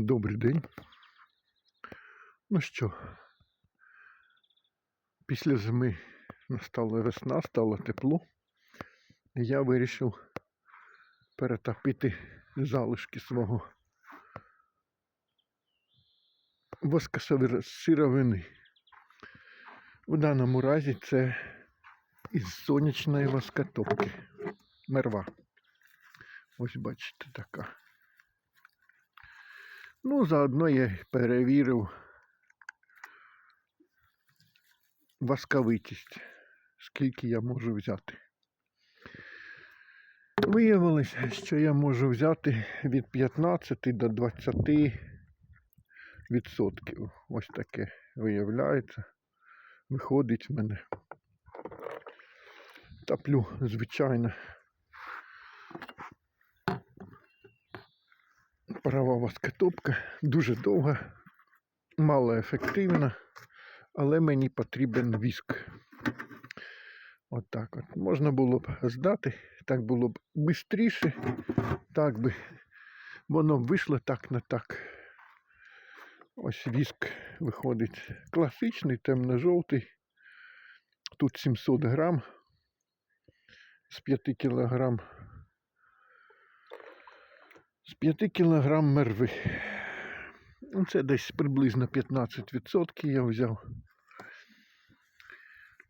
Добрий день. Ну що, після зими настала весна, стало тепло. Я вирішив перетопити залишки свого воскосировини. У даному разі це із сонячної воскотопки. Мерва. Ось бачите така. Ну, заодно я перевірив восковитість, скільки я можу взяти. Виявилося, що я можу взяти від 15 до 20 відсотків. Ось таке виявляється. Виходить в мене. Топлю, звичайно. Парова воскотопка дуже довга, малоефективна, але мені потрібен віск. От, от. Можна було б здати, так було б швидше, так би воно б вийшло так на так. Ось віск виходить класичний, темно-жовтий. Тут 700 грам з 5 кілограм. З 5 кілограм мерви. Ну, Це десь приблизно 15% я взяв.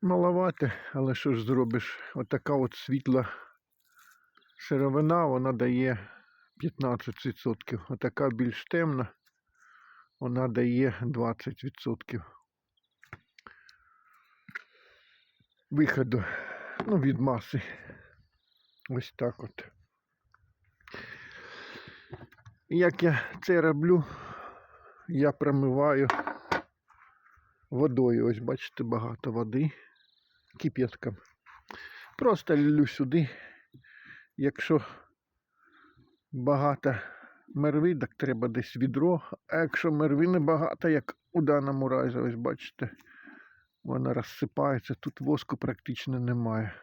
Маловато, але що ж зробиш? Отака от світла сировина, вона дає 15%. Отака більш темна, вона дає 20% виходу ну, від маси. Ось так от. Як я це роблю, я промиваю водою. Ось бачите, багато води кип'ятком. Просто лью сюди. Якщо багато мерви, так треба десь відро. А якщо мерви не багато, як у даному разі, ось бачите, вона розсипається. Тут воску практично немає.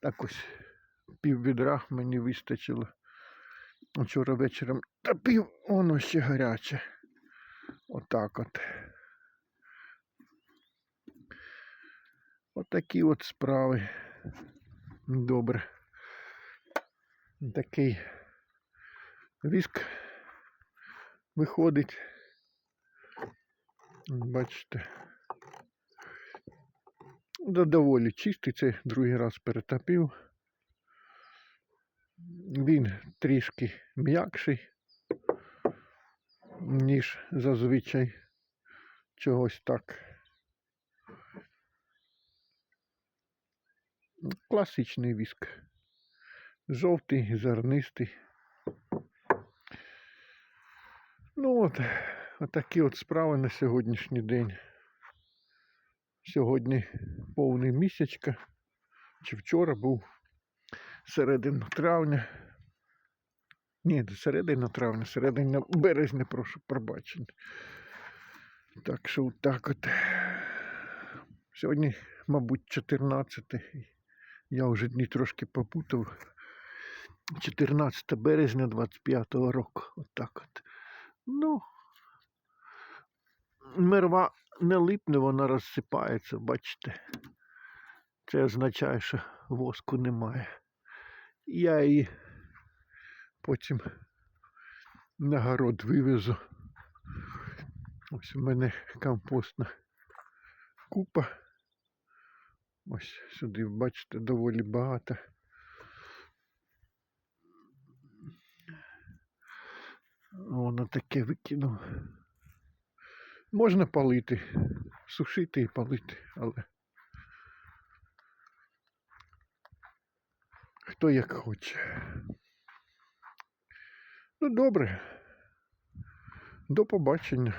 Так ось пів відра мені вистачило. Вчора вечором топив, воно ще гаряче. Отак от. Отакі от справи. Добре. Такий віск виходить. Бачите. Да, доволі чистий, це другий раз перетопив. Він трішки м'якший, ніж зазвичай чогось так. Класичний віск. Жовтий, зернистий. Ну от, отакі от справи на сьогоднішній день. Сьогодні повний місячка, чи вчора був середина травня. Ні, середина травня, середина березня, прошу пробачення. Так що так от. Сьогодні, мабуть, 14. Я вже дні трошки попутав. 14 березня 25-го року. Отак от. Ну, мерва не липне, вона розсипається, бачите. Це означає, що воску немає. Я її потім на город вивезу. Ось у мене компостна купа. Ось сюди, бачите, доволі багато. Воно таке викинув. Можна палити, сушити і палити, але хто як хоче. Ну, добре. До побачення.